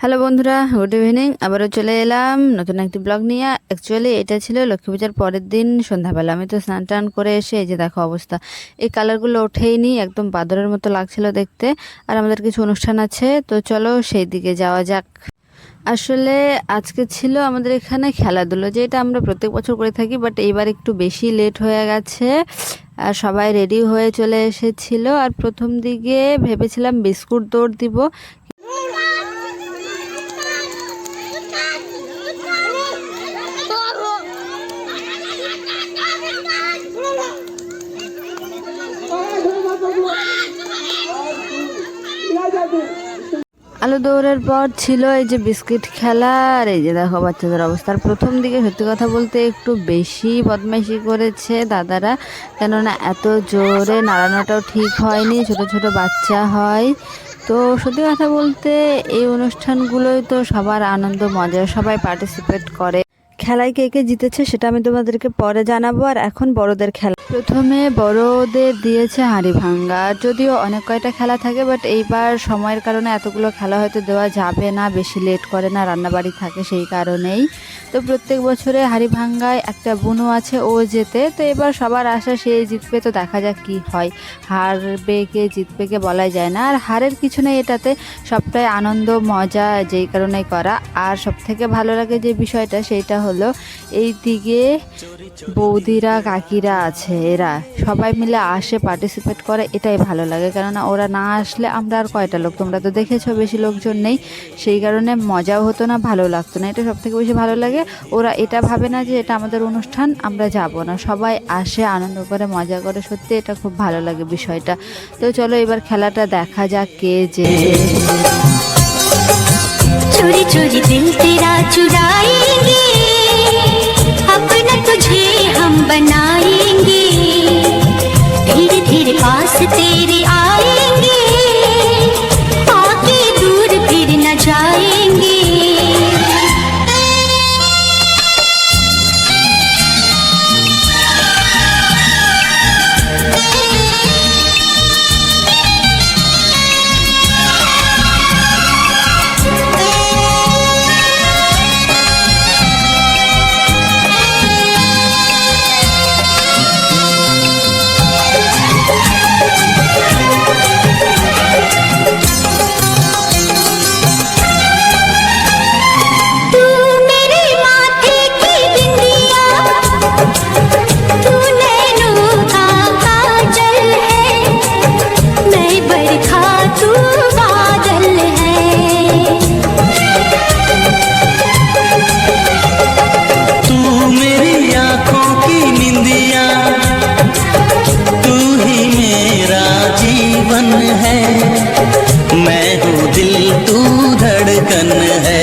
Hello বন্ধুরা, good evening. আবারও চলে এলাম নতুন একটি ব্লগ নিয়ে। অ্যাকচুয়ালি এটা ছিল লক্ষ্মী পূজার পরের দিন সন্ধ্যাবেলা। আমি তো স্নান টান করে এসে এই যে দেখো অবস্থা। এই কালারগুলো ওঠেইনি একদম বাদরের মতো লাগছিল দেখতে। আর আমাদের কিছু অনুষ্ঠান আছে, তো চলো সেই দিকে যাওয়া যাক। আসলে আজকে ছিল আমাদের এখানে খেলাধুলো, যেটা আমরা প্রত্যেক বছর করে থাকি বাট এইবার একটু বেশি লেট হয়ে গেছে। আর সবাই রেডি হয়ে চলে এসেছিল। আর প্রথম দিকে ভেবেছিলাম বিস্কুট দৌড় দিব। আলু দৌড়ের পর ছিল এই যে বিস্কিট খেলা, আর এই যে দেখো বাচ্চাদের অবস্থা। আর প্রথম দিকে সত্যি কথা বলতে একটু বেশি বদমাইশি করেছে দাদারা, কেননা এত জোরে নাড়ানোটাও ঠিক হয়নি, ছোট ছোট বাচ্চা হয়। তো সত্যি কথা বলতে এই অনুষ্ঠানগুলোই তো সবার আনন্দ মজা সবাই পার্টিসিপেট করে। খেলায় কে কে জিতেছে সেটা আমি তোমাদেরকে পরে জানাব। আর এখন বড়দের খেলা। প্রথমে বড়দের দিয়েছে হাঁড়ি ভাঙ্গা। যদিও অনেক কয়টা খেলা থাকে বাট এইবার সময়ের কারণে এতগুলো খেলা হয়তো দেওয়া যাবে না, বেশি লেট করে না, রান্নাবাড়ি থাকে সেই কারণেই। তো প্রত্যেক বছরে হাঁড়ি ভাঙ্গায় একটা বুনো আছে, ও যেতে তো এবার সবার আশা সে জিতবে, তো দেখা যাক কি হয়। হারবে কে, জিতবে কে বলাই যায় না। আর হারের কিছু নেই এটাতে, সবটাই আনন্দ, মজা, যেই কারণেই করা। আর সব থেকে ভালো লাগে যে বিষয়টা, সেইটা হলো এই দিকে বৌদিরা, কাকিরা আছে, এরা সবাই মিলে আসে পার্টিসিপেট করে, এটাই ভালো লাগে। কেননা ওরা না আসলে আমরা আর কয়টা লোক? তোমরা তো দেখেছ বেশি লোকজন নেই। সেই কারণে মজাও হতো না, ভালো লাগতো না। এটা সব থেকে বেশি ভালো লাগে। ওরা এটা ভাবে না যে এটা আমাদের অনুষ্ঠান, আমরা যাব না। সবাই আসে, আনন্দ করে, মজা করে। সত্যি এটা খুব ভালো লাগে বিষয়টা। তো চলো এবার খেলাটা দেখা যাক কে যে চুরি চুরি দিল তেরা চুরাইঙ্গে तुझे हम बनाएँगे। जीवन है मैं हूँ दिल तू धड़कन है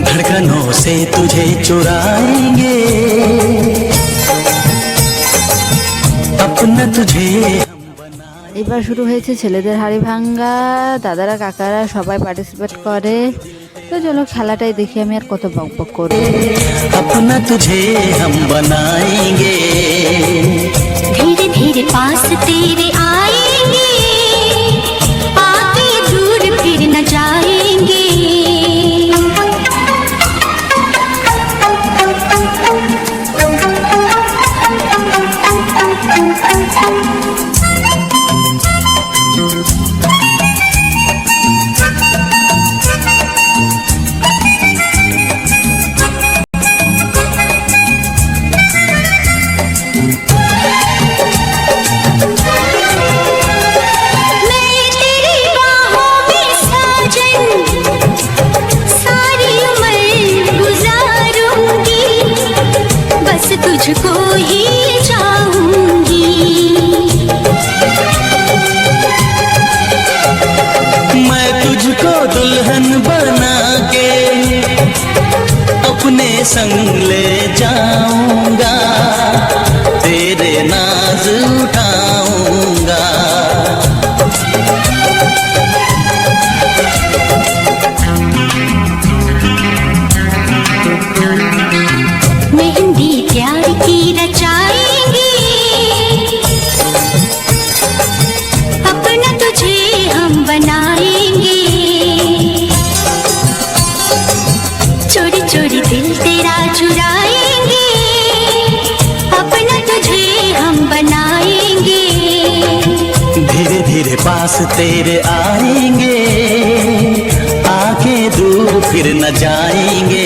धड़कनों से तुझे चुराएंगे अपना तुझे हम बनाएंगे এবার শুরু হয়েছে ছেলেদের হাড়ি ভাঙ্গা দাদারা কাকারা সবাই পার্টিসিপেট করে তো চলো খেলাটাই দেখি আমি আর কত বক বক করবো अपना तुझे हम बनाएंगे धीरे धीरे पास तेरे आएंगे आके दूर फिर न जाएंगे संग ले जाऊँगा पास तेरे आएँगे आके दूर फिर न जाएँगे।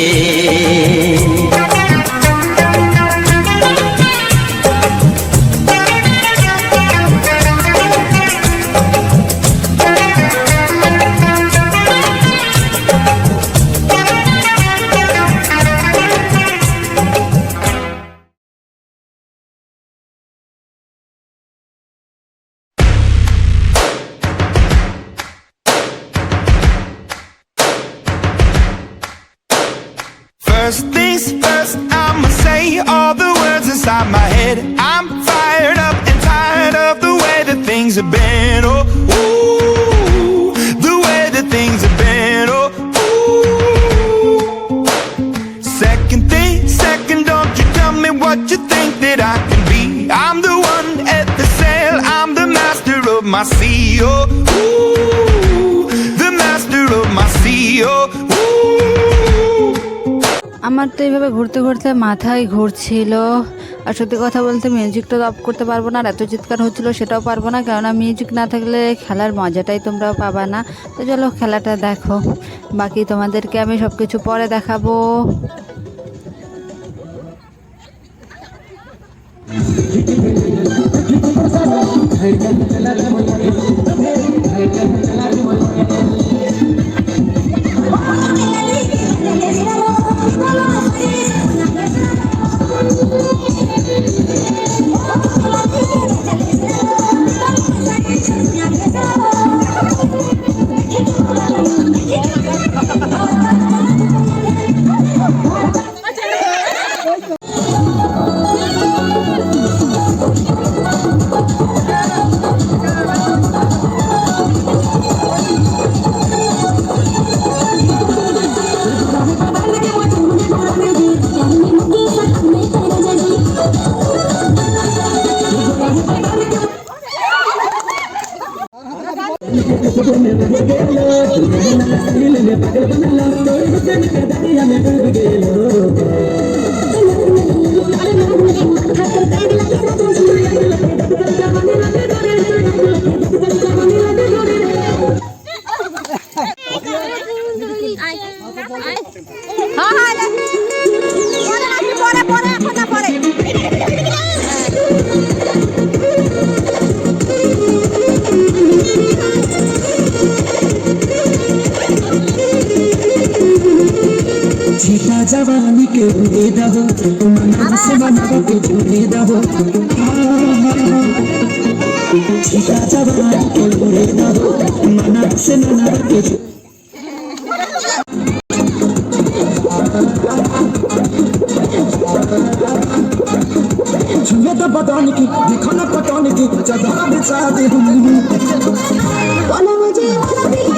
I'm fired up and tired of the way that things have been. Oh, ooh, the way that things have been. Oh, ooh. Second thing, second, don't you tell me what you think that I can be. I'm the one at the sail, I'm the master of my sea. Oh, ooh, the master of my sea. Oh, ooh. আমার তো এইভাবে ঘুরতে ঘুরতে মাথায় ঘুরছিল আর সত্যি কথা বলতে মিউজিকটা অফ করতে পারব না আর এত চিৎকার হচ্ছিল সেটাও পারব না, কেননা মিউজিক না থাকলে খেলার মজাটাই তোমরা পাবা না। তো চলো খেলাটা দেখো, বাকি তোমাদেরকে আমি সব কিছু পরে দেখাবো। పగల పగల తోడు పగల కదలియ మెదడు గేలో উড়ে দাও মনা সে বানাকে ঝুড়ে দাও ছিটা জওয়ানিকে উড়ে দাও মনা সে বানাকে छुए तो बदन की देखो ना पटन की जगह बिछा दे बोलो मुझे बोलो दिल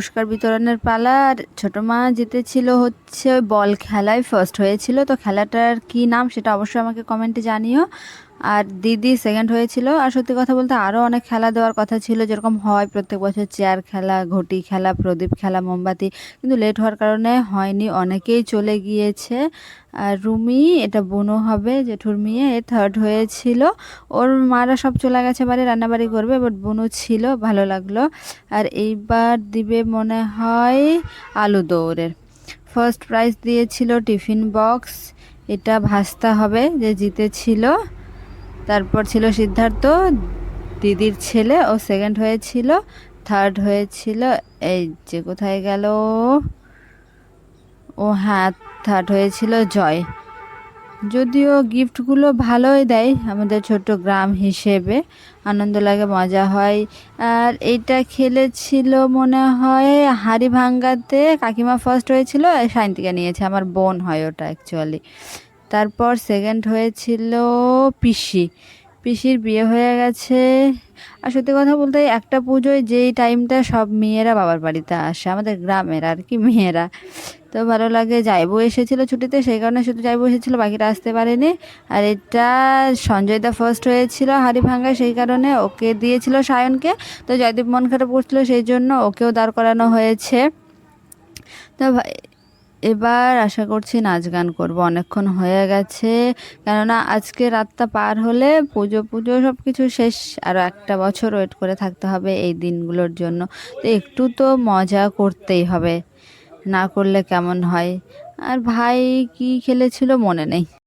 পুরস্কার বিতরণের পালা, আর ছোট মা জিতেছিল হচ্ছে বল খেলায় ফার্স্ট হয়েছিল। তো খেলাটার কি নাম সেটা অবশ্যই আমাকে কমেন্টে জানিও। আর দিদি সেকেন্ড হয়েছিল। আর সত্যি কথা বলতে আরও অনেক খেলা দেওয়ার কথা ছিল। যেরকম হয় প্রত্যেক বছর চেয়ার খেলা, ঘটি খেলা, প্রদীপ খেলা, মোমবাতি। কিন্তু লেট হওয়ার কারণে হয়নি, অনেকেই চলে গিয়েছে। আর রুমি, এটা বুনো হবে, জেঠুর মেয়ে এ থার্ড হয়েছিল। ওর মারা সব চলে গেছে বাড়ি, রান্নাবাড়ি করবে বাট বুনো ছিল, ভালো লাগল। আর এইবার দিবে মনে হয় আলু দৌড়ের। ফার্স্ট প্রাইজ দিয়েছিল টিফিন বক্স এটা ভাস্তা হবে, যে জিতেছিল। তারপর ছিল সিদ্ধার্থ, দিদির ছেলে ও সেকেন্ড হয়েছিল থার্ড হয়েছিল, এই যে কোথায় গেল? ও হ্যাঁ থার্ড হয়েছিল জয়। যদিও গিফটগুলো ভালোই দেয় আমাদের ছোট্ট গ্রাম হিসেবে, আনন্দ লাগে, মজা হয়। আর এইটা খেলেছিল মনে হয় হাড়ি ভাঙ্গাতে কাকিমা ফার্স্ট হয়েছিল সায়ন্তিকা নিয়েছে, আমার বোন হয় ওটা অ্যাকচুয়ালি তারপর সেকেন্ড হয়েছিল পিসি। পিসির বিয়ে হয়ে গেছে। আর সত্যি কথা বলতে একটা পুজোয় যেই টাইমটা সব মেয়েরা বাবার বাড়িতে আসে, আমাদের গ্রামের আর কি মেয়েরা। তো ভালো লাগে, যাইবো এসেছিল ছুটিতে, সেই কারণে শুধু যাইবো এসেছিল বাকিটা আসতে পারেনি। আর এটা সঞ্জয় দা ফার্স্ট হয়েছিল হাড়ি ভাঙ্গা সেই কারণে ওকে দিয়েছিল সায়নকে। তো জয়দীপ মন খারাপ করছিল সেই জন্য ওকেও দাঁড় করানো হয়েছে। তো এবার আশা করছি নাচ গান করব। অনেকক্ষণ হয়ে গেছে। কেননা আজকে রাতটা পার হলে পুজো পুজো সব কিছু শেষ। আরও একটা বছর ওয়েট করে থাকতে হবে এই দিনগুলোর জন্য। তো একটু তো মজা করতেই হবে। না করলে কেমন হয়? আর ভাই কি খেলেছিল মনে নেই।